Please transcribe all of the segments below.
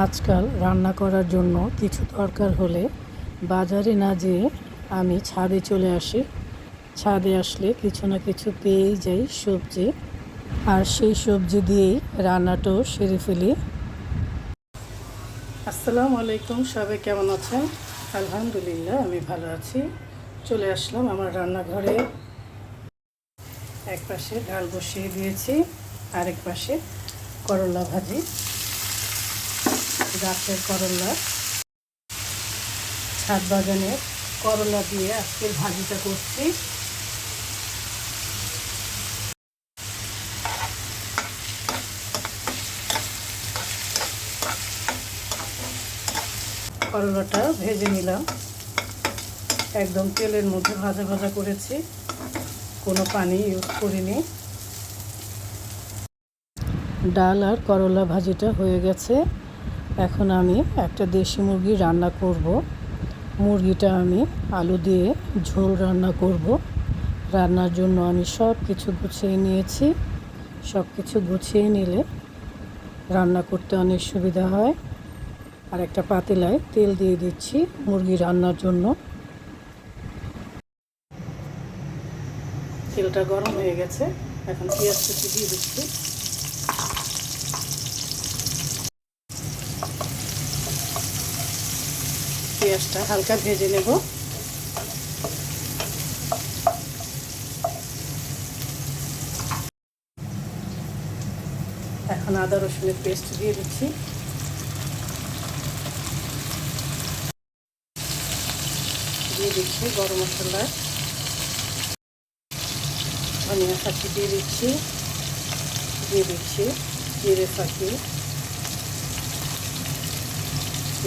আজকাল রান্না করার জন্য কিছু দরকার হলে বাজারে না যেয়ে আমি ছাদে চলে আসি। ছাদে আসলে কিছু না কিছু পেয়েই যাই সবজি, আর সেই সবজি দিয়েই রান্নাটাও সেরে ফেলি। আসসালামু আলাইকুম, সবাই কেমন আছেন? আলহামদুলিল্লাহ, আমি ভালো আছি। চলে আসলাম আমার রান্নাঘরে। এক পাশে ডাল বসিয়ে দিয়েছি, আরেক পাশে করলা ভাজি। গাছের করলা। ছাদ বাগানের করলা দিয়ে আজকে ভাজিটা করছি। করলাটা ভেজে নিলাম। একদম তেলের মধ্যে ভাজা ভাজা করেছি। কোনো পানি ইউজ করিনি। ডাল আর করলা ভাজিটা হয়ে গেছে। এখন আমি একটা দেশি মুরগি রান্না করব। মুরগিটা আমি আলু দিয়ে ঝোল রান্না করব। রান্নার জন্য আমি সব কিছু গুছিয়ে নিয়েছি। সব কিছু গুছিয়ে নিলে রান্না করতে অনেক সুবিধা হয়। আর একটা পাতিলায় তেল দিয়ে দিচ্ছি মুরগি রান্নার জন্য। তেলটা গরম হয়ে গেছে। এখন পেঁয়াজ কুচি দিয়ে দিচ্ছি। পেঁয়াজটা হালকা ভেজে নেব। এখন আদা রসুনের পেস্ট দিয়ে দিচ্ছি। দিয়ে দিচ্ছি গরম মশলা। ধনিয়া ফাঁকি দিয়ে দিচ্ছি। দিয়ে দিচ্ছি জিরে ফাঁকি।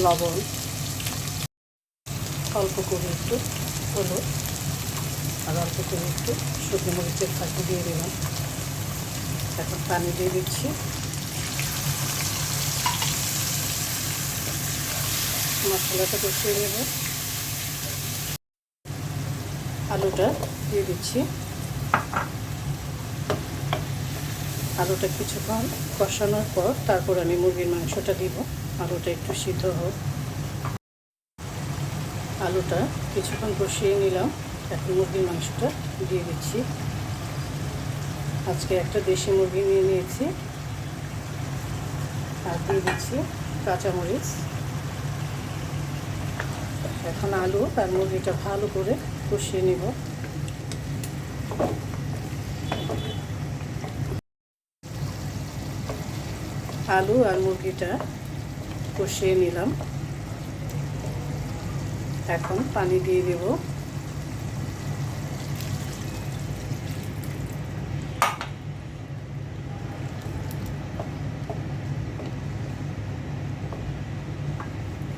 লবণ। অল্প করে একটু হলুদ, আর অল্প করে একটু শুকনো মরিচের ফাঁকি দিয়ে দিলাম। এখন পানি দিয়ে দিচ্ছি। মশলাটা কষিয়ে নেব। আলুটা দিয়ে দিচ্ছি। আলুটা কিছুক্ষণ কষানোর পর তারপর আমি মুরগির মাংসটা দিব। আলুটা একটু সিদ্ধ হোক। আলুটা কিছুক্ষণ কষিয়ে নিলাম। এখন মুরগির মাংসটা দিয়ে দিচ্ছি। আজকে একটা দেশি মুরগি নিয়ে নিয়েছি। আর দিয়ে দিচ্ছি কাঁচামরিচ। এখন আলু আর মুরগিটা ভালো করে কষিয়ে নিব। আলু আর মুরগিটা কষিয়ে নিলাম। এখন পানি দিয়ে দেব।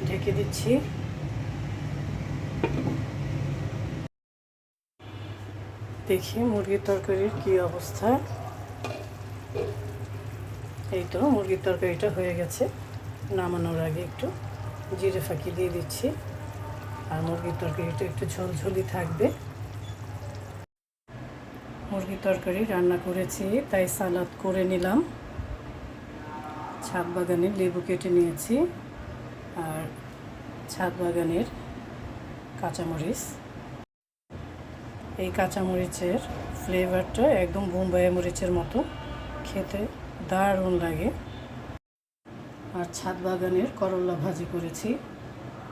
ঢেকে দিচ্ছি। দেখি মুরগির তরকারির কি অবস্থা। এই তো মুরগির তরকারিটা হয়ে গেছে, নামানোর আগে একটু জিরে ফাঁকি দিয়ে দিচ্ছি। আর মুরগির তরকারিটা একটু ঝোলঝোলি থাকবে। মুরগির তরকারি রান্না করেছি, তাই সালাদ করে নিলাম। ছাদ বাগানের লেবু কেটে নিয়েছি আর ছাদ বাগানের কাঁচামরিচ। এই কাঁচামরিচের ফ্লেভারটা একদম বোম্বাই মরিচের মতো, খেতে দারুণ লাগে। আর ছাদ বাগানের করলা ভাজি করেছি।